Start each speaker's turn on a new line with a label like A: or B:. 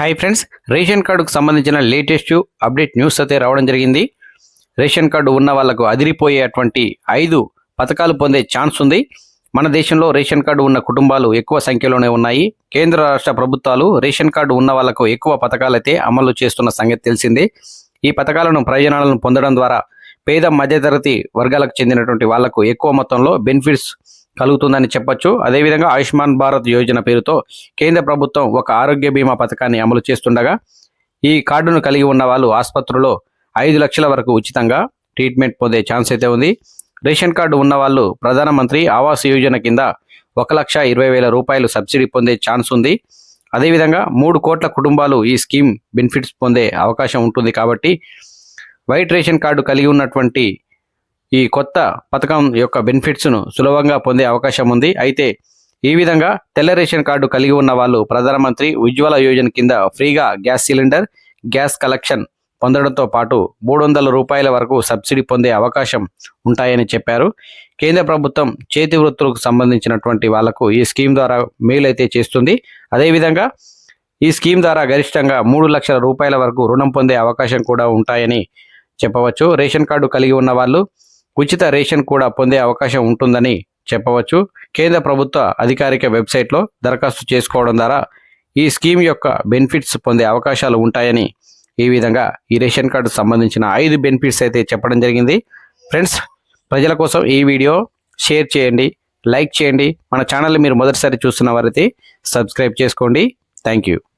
A: Hi friends ration కార్డుకు సంబంధించిన latest update news అయితే రావడం జరిగింది. రేషన్ కార్డు ఉన్న వాళ్ళకు అదిరిపోయేటువంటి ఐదు పథకాలు పొందే ఛాన్స్ ఉంది. మన దేశంలో రేషన్ కార్డు ఉన్న కుటుంబాలు ఎక్కువ సంఖ్యలోనే ఉన్నాయి. కేంద్ర రాష్ట్ర ప్రభుత్వాలు రేషన్ కార్డు ఉన్న వాళ్ళకు ఎక్కువ పథకాలైతే అమలు చేస్తున్న సంగతి తెలిసిందే. ఈ పథకాలను ప్రయోజనాలను పొందడం ద్వారా పేద మధ్యతరగతి వర్గాలకు చెందినటువంటి వాళ్ళకు ఎక్కువ మొత్తంలో బెనిఫిట్స్ కలుగుతుందని చెప్పొచ్చు. అదేవిధంగా ఆయుష్మాన్ భారత్ యోజన పేరుతో కేంద్ర ప్రభుత్వం ఒక ఆరోగ్య బీమా పథకాన్ని అమలు చేస్తుండగా ఈ కార్డును కలిగి ఉన్న వాళ్ళు ఆసుపత్రిలో ఐదు లక్షల వరకు ఉచితంగా ట్రీట్మెంట్ పొందే ఛాన్స్ అయితే ఉంది. రేషన్ కార్డు ఉన్న వాళ్ళు ప్రధానమంత్రి ఆవాస్ యోజన కింద ఒక లక్ష ఇరవై వేల రూపాయలు సబ్సిడీ పొందే ఛాన్స్ ఉంది. అదేవిధంగా మూడు కోట్ల కుటుంబాలు ఈ స్కీమ్ బెనిఫిట్స్ పొందే అవకాశం ఉంటుంది కాబట్టి వైట్ రేషన్ కార్డు కలిగి ఉన్నటువంటి ఈ కొత్త పథకం యొక్క బెనిఫిట్స్ను సులభంగా పొందే అవకాశం ఉంది. అయితే ఈ విధంగా తెల్ల రేషన్ కార్డు కలిగి ఉన్న వాళ్ళు ప్రధానమంత్రి ఉజ్వల యోజన కింద ఫ్రీగా గ్యాస్ సిలిండర్ గ్యాస్ కలెక్షన్ పొందడంతో పాటు మూడు వందల రూపాయల వరకు సబ్సిడీ పొందే అవకాశం ఉంటాయని చెప్పారు. కేంద్ర ప్రభుత్వం చేతి వృత్తులకు సంబంధించినటువంటి వాళ్ళకు ఈ స్కీమ్ ద్వారా మేలు అయితే చేస్తుంది. అదేవిధంగా ఈ స్కీమ్ ద్వారా గరిష్టంగా మూడు లక్షల రూపాయల వరకు రుణం పొందే అవకాశం కూడా ఉంటాయని చెప్పవచ్చు. రేషన్ కార్డు కలిగి ఉన్న వాళ్ళు ఉచిత రేషన్ కూడా పొందే అవకాశం ఉంటుందని చెప్పవచ్చు. కేంద్ర ప్రభుత్వ అధికారిక వెబ్సైట్లో దరఖాస్తు చేసుకోవడం ద్వారా ఈ స్కీమ్ యొక్క బెనిఫిట్స్ పొందే అవకాశాలు ఉంటాయని ఈ విధంగా ఈ రేషన్ కార్డు సంబంధించిన ఐదు బెనిఫిట్స్ అయితే చెప్పడం జరిగింది. ఫ్రెండ్స్ ప్రజల కోసం ఈ వీడియో షేర్ చేయండి లైక్ చేయండి. మన ఛానల్ మీరు మొదటిసారి చూస్తున్న వారైతే సబ్స్క్రైబ్ చేసుకోండి. Thank you